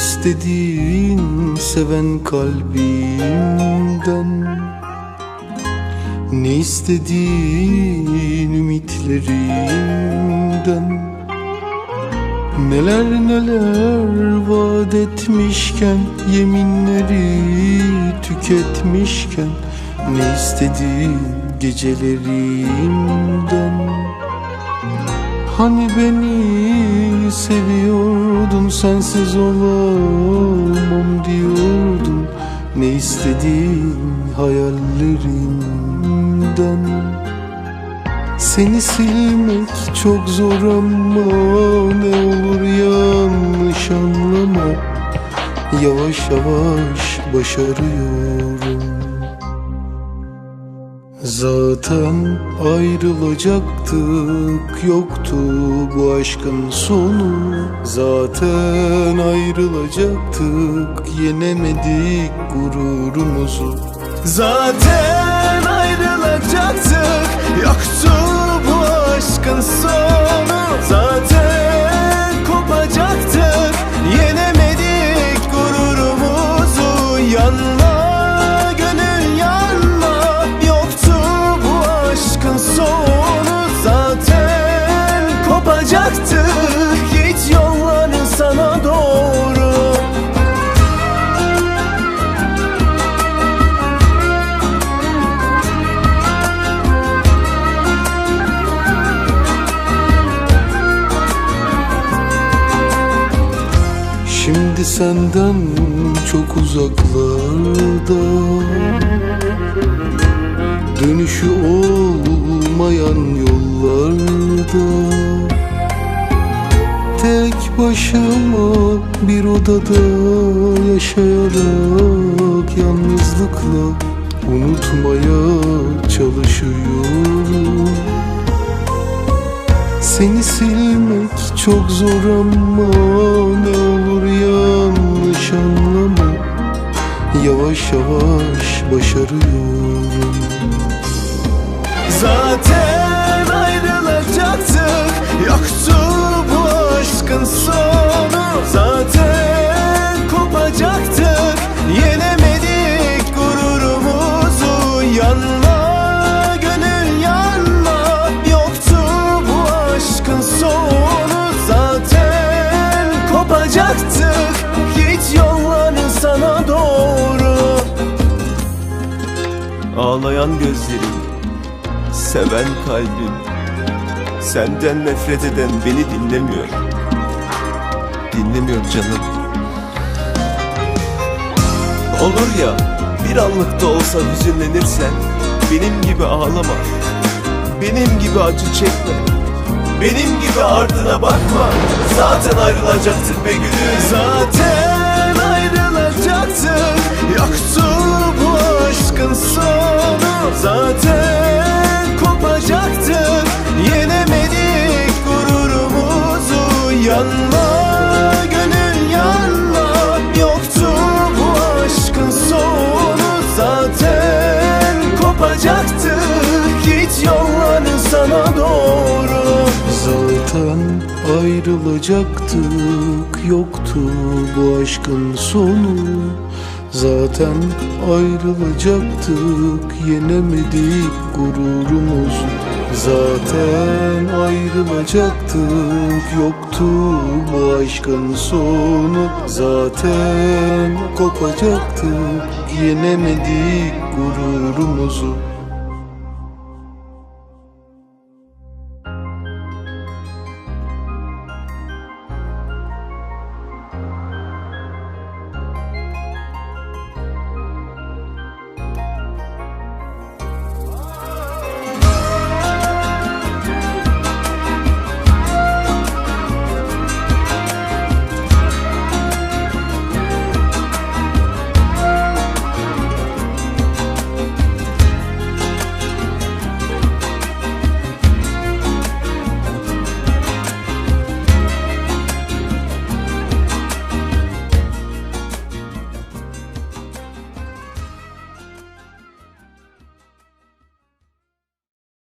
istediğin seven kalbimden Ne istediğin ümitlerimden Neler neler vaat etmişken Yeminleri tüketmişken Ne istediğin gecelerimden Hani beni seviyordun sensiz olamam diyordun. Ne istediğin hayallerimden Seni silmek çok zor ama ne olur yanlış anlama. Yavaş yavaş başarıyorum Zaten ayrılacaktık yoktu bu aşkın sonu. Zaten ayrılacaktık yenemedik gururumuzu. Zaten ayrılacaktık Şimdi senden çok uzaklarda. Dönüşü olmayan yollarda. Tek başıma bir odada yaşayarak Yalnızlıkla unutmaya çalışıyorum. Seni silmek çok zor ama ne olur anlama Yavaş yavaş başarıyorum. Zaten ayrılacaktık Yoktu bu aşkın sonu Ağlayan gözlerim Seven kalbim. Senden nefret eden beni dinlemiyor. Dinlemiyor canım. Olur ya bir anlık da olsa hüzünlenirsen Benim gibi ağlama. Benim gibi acı çekme. Benim gibi ardına bakma. Zaten ayrılacaktık be gülüm. Zaten ayrılacaktık Yoktu bu aşkın sonu ayrılacaktık yoktu bu aşkın sonu. Zaten ayrılacaktık yenemedik gururumuzu Zaten ayrılacaktık yoktu bu aşkın sonu. Zaten kopacaktık yenemedik gururumuzu